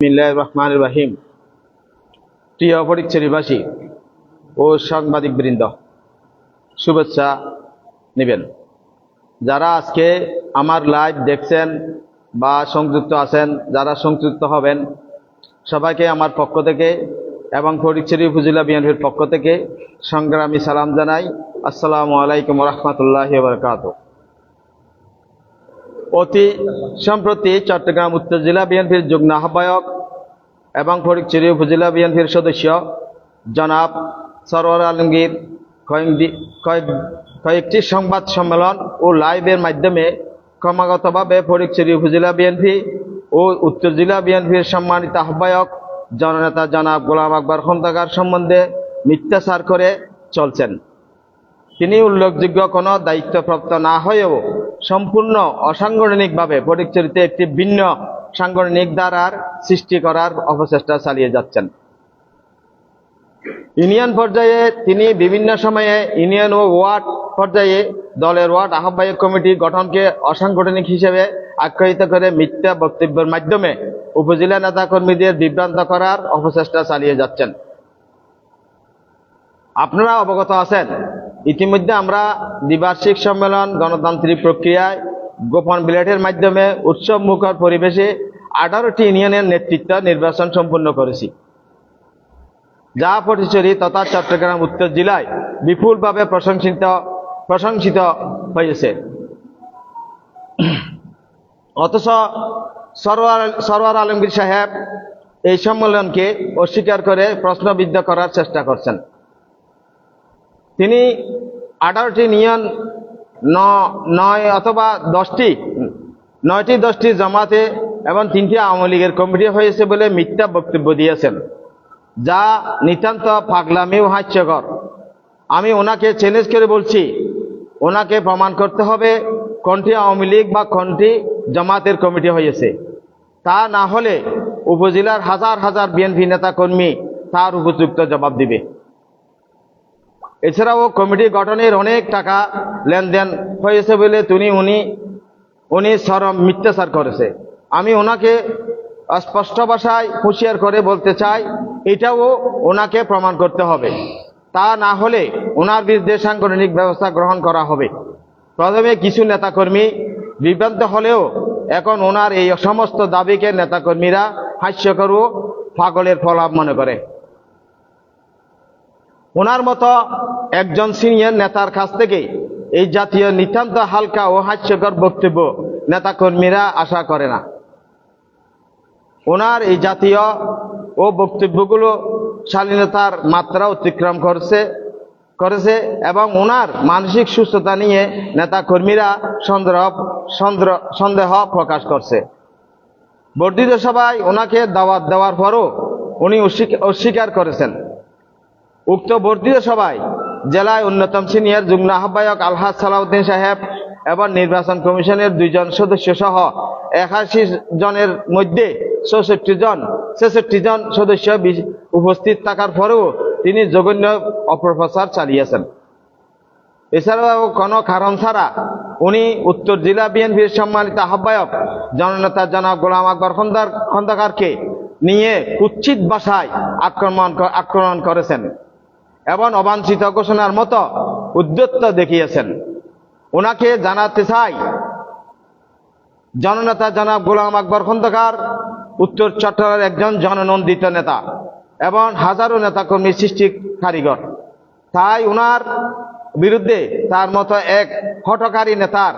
বিসমিল্লাহির রহমানির রহিম প্রিয় ফটিকছড়িবাসী ও সাংবাদিক বৃন্দ শুভেচ্ছা নেবেন যারা আজকে আমার লাইভ দেখছেন বা সংযুক্ত আছেন, যারা সংযুক্ত হবেন, সবাইকে আমার পক্ষ থেকে এবং ফটিকছড়ি উপজেলা বিএনপির পক্ষ থেকে সংগ্রামী সালাম জানাই। আসসালামু আলাইকুম রহমতুল্লাহ বরকাত অতি সম্প্রতি চট্টগ্রাম উত্তর জেলা বিএনপির যুগ্ম আহ্বায়ক এবং ফটিকছড়ি উপজেলা বিএনপির সদস্য জনাব সরওয়ার আলমগীর কয়েক- কয়েকটি সংবাদ সম্মেলন ও লাইভের মাধ্যমে ক্রমাগতভাবে ফটিকছড়ি উপজেলা বিএনপি ও উত্তর জেলা বিএনপির সম্মানিত আহ্বায়ক জননেতা জনাব গোলাম আকবর খন্দকার সম্বন্ধে মিথ্যাচার করে চলছেন। তিনি উল্লেখযোগ্য কোনো দায়িত্বপ্রাপ্ত না হয়েও সম্পূর্ণ অসাংগঠনিকভাবে ফটিকছড়িতে একটি ভিন্ন সাংগঠনিক ধারার সৃষ্টি করার অপচেষ্টা চালিয়ে যাচ্ছেন। ইউনিয়ন পর্যায়ে তিনি বিভিন্ন সময়ে ইউনিয়ন ও ওয়ার্ড পর্যায়ে দলের ওয়ার্ড আহ্বায়ক কমিটি গঠনকে অসাংগঠনিক হিসেবে আখ্যায়িত করে মিথ্যা বক্তব্যের মাধ্যমে উপজেলা নেতাকর্মীদের বিভ্রান্ত করার অপচেষ্টা চালিয়ে যাচ্ছেন। আপনারা অবগত আছেন ইতিমধ্যে আমরা দ্বিবার্ষিক সম্মেলন, গণতান্ত্রিক প্রক্রিয়ায় গোপন বিলেটের মাধ্যমে উৎসব মুখর পরিবেশে আঠারোটি ইউনিয়নের নেতৃত্ব নির্বাচন সম্পন্ন করেছি। যা ফটিকছড়ি তথা চট্টগ্রাম, উত্তর জেলায় বিপুলভাবে প্রশংসিত প্রশংসিত হয়েছে। অথচ সরওয়ার সরওয়ার আলমগীর সাহেব এই সম্মেলনকে অস্বীকার করে প্রশ্নবিদ্ধ করার চেষ্টা করছেন। তিনি আঠারোটি নিয়ন নয় অথবা দশটি, নয়টি দশটি জমাতে এবং তিনটি আওয়ামী লীগের কমিটি হয়েছে বলে মিথ্যা বক্তব্য দিয়েছেন, যা নিতান্ত পাগলামি ও হাস্যকর। আমি ওনাকে চ্যালেঞ্জ করে বলছি, ওনাকে প্রমাণ করতে হবে কোনটি আওয়ামী লীগ বা কোনটি জামাতের কমিটি হয়েছে। তা না হলে উপজেলার হাজার হাজার বিএনপি নেতাকর্মী তার উপযুক্ত জবাব দিবে। এছাড়াও কমিটি গঠনের অনেক টাকা লেনদেন হয়েছে বলে তিনি উনি উনি সরম মিথ্যাচার করেছে। আমি ওনাকে স্পষ্ট ভাষায় হুঁশিয়ার করে বলতে চাই, এটাও ওনাকে প্রমাণ করতে হবে। তা না হলে ওনার বিরুদ্ধে সাংগঠনিক ব্যবস্থা গ্রহণ করা হবে। প্রথমে কিছু নেতাকর্মী বিভ্রান্ত হলেও এখন ওনার এই সমস্ত দাবিকে নেতাকর্মীরা হাস্যকর ও পাগলের ফলাপ মনে করে। ওনার মতো একজন সিনিয়র নেতার কাছ থেকে এই জাতীয় নিতান্ত হালকা ও হাস্যকর বক্তব্য নেতাকর্মীরা আশা করে না। ওনার এই জাতীয় ও বক্তব্যগুলো শালীনতার মাত্রা অতিক্রম করছে, করেছে এবং ওনার মানসিক সুস্থতা নিয়ে নেতাকর্মীরা সন্দেহ, সন্দেহ- প্রকাশ করছে। বর্ধিত সভায় ওনাকে দাওয়াত দেওয়ার পরও উনি অস্বীক- অস্বীকার করেছেন। উক্ত বর্ধিত সভায় জেলায় অন্যতম সিনিয়র যুগ্ম আহ্বায়ক আলহাজ সালাউদ্দিন সাহেব এবং নির্বাচন কমিশনের দুইজন সদস্য সহ একাশি জনের মধ্যে চৌষট্টি জন, ছেষট্টি জন সদস্য উপস্থিত থাকার পরেও তিনি জঘন্য অপপ্রচার চালিয়েছেন। এছাড়াও কোনো কারণ ছাড়া উনি উত্তর জেলা বিএনপির সম্মানিত আহ্বায়ক জননেতা জনাব গোলাম আকবর খন্দকার খন্দকারকে নিয়ে কুচ্ছিত ভাষায় আক্রমণ আক্রমণ করেছেন। এবং অবাঞ্ছিত ঘোষণার মতো উদ্যত্ত দেখিয়েছেন। ওনাকে জানাতে চাই, জননেতা জনাব গোলাম আকবর খন্দকার, উত্তর চট্টগ্রামের একজন জননন্দিত নেতা এবং হাজারো নেতাকর্মী সৃষ্টি কারিগর। তাই ওনার বিরুদ্ধে তার মতো এক হটকারী নেতার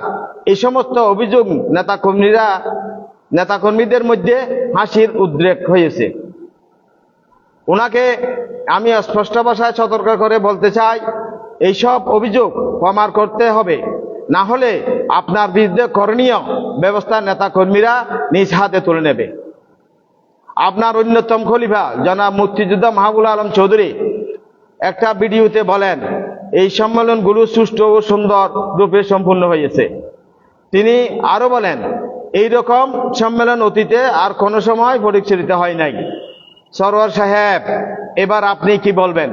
এই সমস্ত অভিযোগ নেতাকর্মীরা, নেতাকর্মীদের মধ্যে হাসির উদ্রেক হয়েছে। ওনাকে আমি স্পষ্ট ভাষায় সতর্ক করে বলতে চাই, এইসব অভিযোগ প্রমাণ করতে হবে। না হলে আপনার বিরুদ্ধে করণীয় ব্যবস্থা নেতাকর্মীরা নিজ হাতে তুলে নেবে। আপনার অন্যতম খলিফা জনাব মুক্তিযোদ্ধা মাহবুল আলম চৌধুরী একটা ভিডিওতে বলেন, এই সম্মেলনগুলো সুষ্ঠু ও সুন্দর রূপে সম্পূর্ণ হয়েছে। তিনি আরও বলেন এই রকম সম্মেলন অতীতে আর কোনো সময় পরিচালিত হয় নাই। সরোয়ার সাহেব, এবার আপনি কি বলবেন?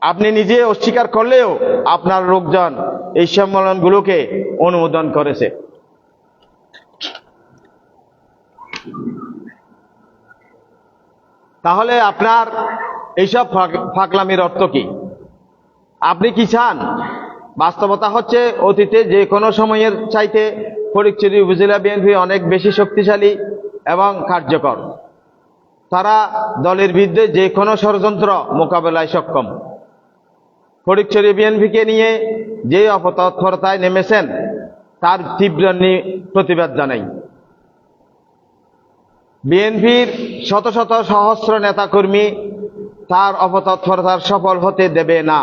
আপনি নিজে অস্বীকার করলেও আপনার লোকজন এই সম্মেলনগুলোকে অনুমোদন করেছে। তাহলে আপনার এইসব ফাক- ফাকলামির অর্থ কি? আপনি কি চান? বাস্তবতা হচ্ছে অতীতে যে কোনো সময়ের চাইতে ফরিকচুরি উপজেলা বিএনপি অনেক বেশি শক্তিশালী এবং কার্যকর। তারা দলের বিরুদ্ধে যে কোনো ষড়যন্ত্র মোকাবেলায় সক্ষম। ফরিকচুরি বিএনপিকে নিয়ে যে অপতৎপরতায় নেমেছেন, তার তীব্র প্রতিবাদ জানাই। বিএনপির শত শত সহস্র নেতাকর্মী তার অপতৎপরতার সফল হতে দেবে না।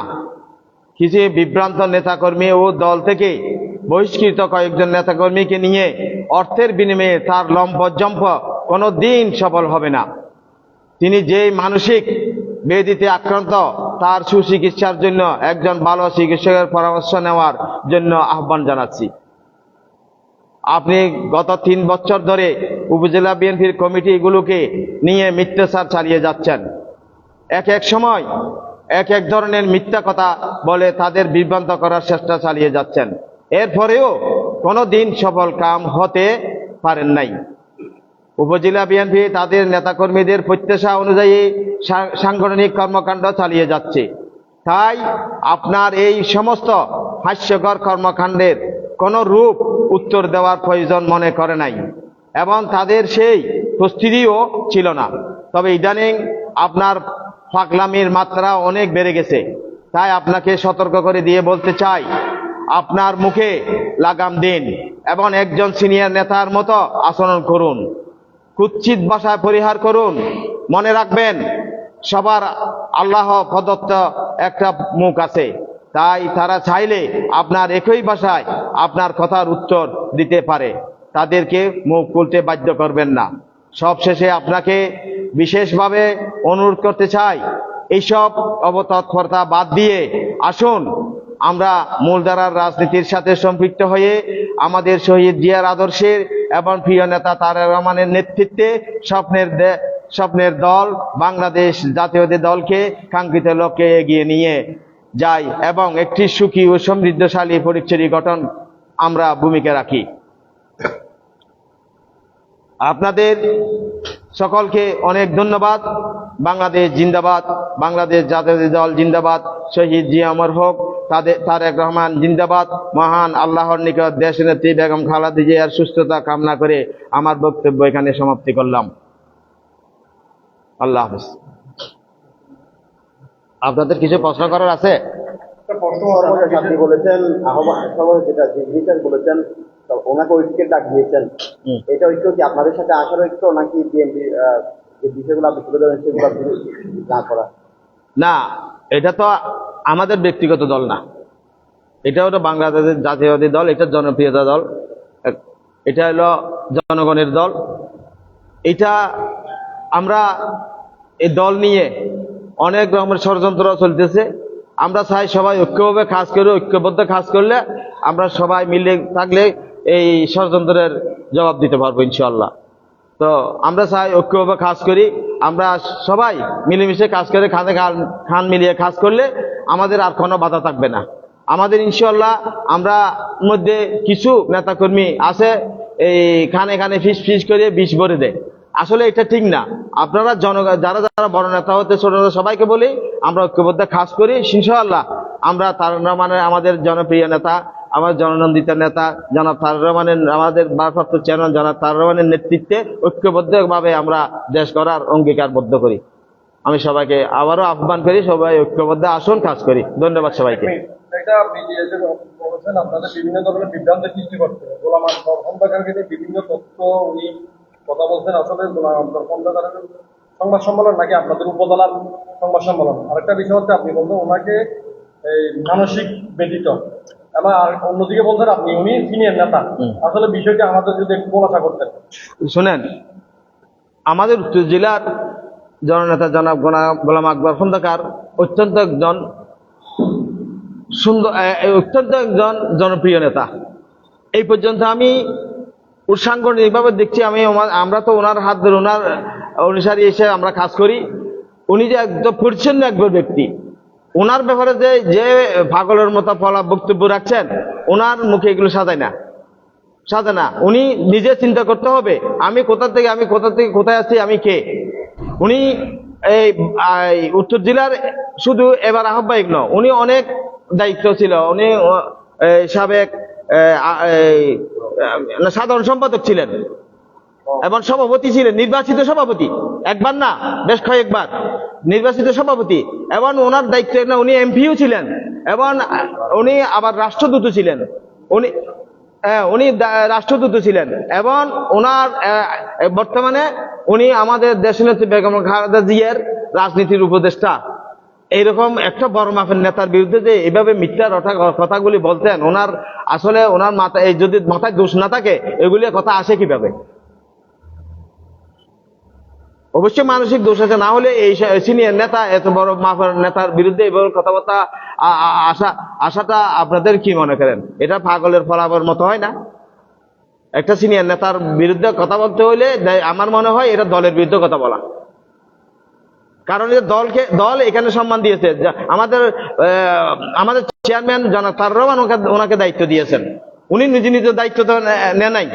কিছু বিভ্রান্ত নেতাকর্মী ও দল থেকে বহিষ্কৃত কয়েকজন নেতাকর্মীকে নিয়ে অর্থের বিনিময়ে তার লম্পজম্প কোনো দিন সফল হবে না। তিনি যেই মানসিক বেদিতে আক্রান্ত, তার সুচিকিৎসার জন্য একজন ভালো চিকিৎসকের পরামর্শ নেওয়ার জন্য আহ্বান জানাচ্ছি। আপনি গত তিন বছর ধরে উপজেলা বিএনপির কমিটিগুলোকে নিয়ে মিথ্যাচার চালিয়ে যাচ্ছেন। এক এক সময় এক এক ধরনের মিথ্যা কথা বলে তাদের বিভ্রান্ত করার চেষ্টা চালিয়ে যাচ্ছেন। এরপরেও কোনো দিন সফল কাম হতে পারেন নাই। উপজেলা বিএনপি তাদের নেতাকর্মীদের প্রত্যাশা অনুযায়ী সাংগঠনিক কর্মকাণ্ড চালিয়ে যাচ্ছে। তাই আপনার এই সমস্ত হাস্যকর কর্মকাণ্ডের কোনো রূপ উত্তর দেওয়ার প্রয়োজন মনে করে নাই এবং তাদের সেই প্রস্তুতিও ছিল না। তবে ইদানিং আপনার ফাকলামির মাত্রা অনেক বেড়ে গেছে। তাই আপনাকে সতর্ক করে দিয়ে বলতে চাই, আপনার মুখে লাগাম দিন এবং একজন সিনিয়র নেতার মতো আচরণ করুন। কুৎসিত ভাষায় পরিহার করুন। মনে রাখবেন, সবার আল্লাহ প্রদত্ত একটা মুখ আছে। তাই তারা চাইলে আপনার একই ভাষায় আপনার কথার উত্তর দিতে পারে। তাদেরকে মুখ খুলতে বাধ্য করবেন না। সবশেষে আপনাকে বিশেষভাবে অনুরোধ করতে চাই, এইসব অবতৎপরতা বাদ দিয়ে আসুন, আমরা মূলধারার রাজনীতির সাথে সম্পৃক্ত হয়ে আমাদের শহীদ জিয়ার আদর্শের এবং প্রিয় নেতা তারেক রহমানের নেতৃত্বে স্বপ্নের স্বপ্নের দল বাংলাদেশ জাতীয়দের দলকে কাঙ্ক্ষিত লক্ষ্যে এগিয়ে নিয়ে যাই এবং একটি সুখী ও সমৃদ্ধশালী পরিচয় গঠন আমরা ভূমিকা রাখি। আপনাদের সকলকে অনেক ধন্যবাদ। বাংলাদেশ জিন্দাবাদ, বাংলাদেশ জাতীয় দল জিন্দাবাদ, শহীদ জি অমর হোক তাদের তারেক রহমান জিন্দাবাদ মহান আল্লাহর নিকট দেশ নেত্রী বেগম খালাদি জিয়ার সুস্থতা কামনা করে আমার বক্তব্য এখানে সমাপ্তি করলাম। আল্লাহ হাফিজ। আপনাদের কিছু প্রশ্ন করার আছে? একটা প্রশ্ন আমাদের আপনি বলেছেন আহ্বান যেটা বলেছেন ওনাকে ঐক্যের ডাক দিয়েছেন। এটা ঐক্য কি আপনাদের সাথে আসার ঐক্য নাকি বিএনপি যে বিষয়গুলো আপনি তুলে ধরেন সেগুলো না করা? না, এটা তো আমাদের ব্যক্তিগত দল না। এটা হলো বাংলাদেশের জাতীয়বাদী দল, এটা জনপ্রিয়তা দল। এটা হলো জনগণের দল। এটা আমরা এই দল নিয়ে অনেক রকমের ষড়যন্ত্র চলতেছে। আমরা চাই সবাই ঐক্যভাবে কাজ করে, ঐক্যবদ্ধ কাজ করলে আমরা সবাই মিলে থাকলে এই ষড়যন্ত্রের জবাব দিতে পারব ইনশাল্লাহ তো আমরা চাই ঐক্যভাবে কাজ করি। আমরা সবাই মিলেমিশে কাজ করে খানে খান খান মিলিয়ে কাজ করলে আমাদের আর কোনো বাধা থাকবে না। আমাদের ইনশাল্লাহ আমরা মধ্যে কিছু নেতাকর্মী আছে, এই খানে খানে ফিস ফিস করে বিষ ভরে দেয়। আসলে এটা ঠিক না। আপনারা জনগণ যারা যারা বড় নেতা হতে ছোট সবাইকে বলি, আমরা ঐক্যবদ্ধ কাজ করি। ইনশাআল্লাহ আমরা তার মানে আমাদের জনপ্রিয় নেতা আমার জননন্দিত নেতা জনাব তার রহমানের, আমাদের ভারপ্রাপ্ত চেয়ারম্যান জনাব তার রহমানের নেতৃত্বে ঐক্যবদ্ধভাবে আমরা দেশ করার অঙ্গীকারবদ্ধ করি। আমি সবাইকে আবারও আহ্বান করি, সবাই ঐক্যবদ্ধ আসুন, কাজ করি। ধন্যবাদ সবাইকে। এটা আপনি আপনাদের বিভিন্ন ধরনের সৃষ্টি বিভিন্ন তথ্য কথা বলছেন সংবাদ সম্মেলন নাকি আপনাদের সংবাদ সম্মেলন? আরেকটা বিষয় হচ্ছে, আপনি ওনাকে এই মানসিক ব্যতীত অন্যদিকে বলছেন আপনি উনি সিনিয়র নেতা। আসলে বিষয়টি আমাদের যদি একটু খোলাসা করতেন। শুনেন আমাদের উত্তর জেলার জননেতা জনাব গোলাম আকবর খন্দকার অত্যন্ত একজন সুন্দর অত্যন্ত একজন জনপ্রিয় নেতা। এই পর্যন্ত আমি সাংগঠনিকভাবে দেখছি আমি আমরা তো ওনার হাত ধরে ওনার অনুসারী এসে আমরা কাজ করি। উনি যে একদম পরিচ্ছন্ন একজন ব্যক্তি। ওনার ব্যাপারে যে যে পাগলের মতো ফলা বক্তব্য রাখছেন ওনার মুখে এগুলো সাজায় না। সাথে না। উনি নিজে চিন্তা করতে হবে, আমি কোথা থেকে, আমি কোথা থেকে কোথায় আছি, আমি কে? উনি এই উত্তর জেলার শুধু এবার আহ্বায়ক ন উনি অনেক দায়িত্ব ছিল। উনি সাবেক সাধারণ সম্পাদক ছিলেন। এবং সভাপতি ছিলেন নির্বাচিত সভাপতি। একবার না বেশ কয়েকবার। নির্বাচিত সভাপতি। এবং ওনার দায়িত্ব না উনি এমপিও ছিলেন। এবং উনি আবার রাষ্ট্রদূত ছিলেন। উনি হ্যাঁ, উনি রাষ্ট্রদূত ছিলেন। এবং ওনার বর্তমানে উনি আমাদের দেশনেত্রী বেগম খালেদা জিয়ার রাজনীতির উপদেষ্টা। এইরকম একটা বড় মাপের নেতার বিরুদ্ধে যে এভাবে মিথ্যা কথাগুলি বলতেন ওনার আসলে ওনার এই যদি মাথায় দোষ না থাকে এগুলি কথা আসে কীভাবে? অবশ্যই মানসিক দোষ আছে, না হলে এই সিনিয়র নেতা, এত বড় মাপের নেতার বিরুদ্ধে এইভাবে কথাবার্তা, আ- আ- আসা, আসাটা আপনাদের কি মনে করেন? এটা পাগলের ফলাফল মতো হয় না? একটা সিনিয়র নেতার বিরুদ্ধে কথা বলতে হইলে দে- আমার মনে হয় এটা দলের বিরুদ্ধে কথা বলা। কারণ দলকে, দল এখানে সম্মান দিয়েছে। আমাদের আমাদের চেয়ারম্যান জনাব তার রহমান ওনাকে দায়িত্ব দিয়েছেন। উনি নিজ নিজের দায়িত্ব তো নেয় নাই।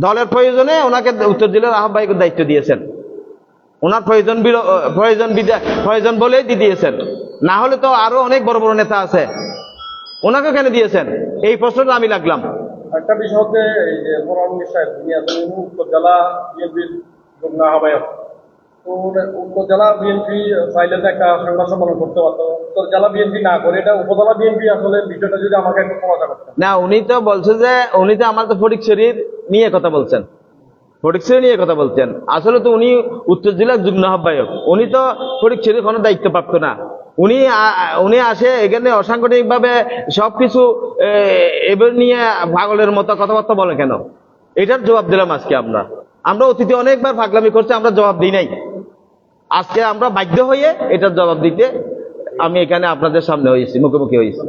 দলের প্রয়োজনে ওনাকে উত্তর জেলার আহ্বায়কের দায়িত্ব দিয়েছেন। ওনার প্রয়োজন প্রয়োজন প্রয়োজন বলেই দিয়ে দিয়েছেন। না হলে তো আরও অনেক বড় বড় নেতা আছে। ওনাকে কেন দিয়েছেন? এই প্রশ্নটা আমি লাগলাম একটা বিষয় হচ্ছে এই যে মোরান সাহেব তিনি আছেন বিএনপির যুগ্ম আহ্বায়ক। তো উনি- উত্তর জেলা বিএনপি চাইলে তো একটা সংবাদ সম্মেলন করতে পারতো। উত্তর জেলা বিএনপি না করে এটা উপজেলা বিএনপি আসলে বিষয়টা যদি আমাকে একটু না উনি তো বলছে যে উনি তো আমার তো ফটিকছড়ির নিয়ে কথা বলছেন। ফটিকছড়ি নিয়ে কথা বলছেন। আসলে তো উনি উত্তর জেলার যুগ্ম আহ্বায়ক। উনি তো ফটিকছড়ির কোনো দায়িত্বপ্রাপ্ত না। উনি উনি আসে এখানে অসাংগঠনিক ভাবে সবকিছু এ, এবার নিয়ে পাগলের মতো কথাবার্তা বলে কেন? এটার জবাব দিলাম আজকে আমরা। আমরা অতীতে অনেকবার পাগলামি করছি আমরা জবাব দিই নাই। আজকে আমরা বাধ্য হয়ে এটার জবাব দিতে আমি এখানে আপনাদের সামনে হয়েছি মুখোমুখি হয়েছি?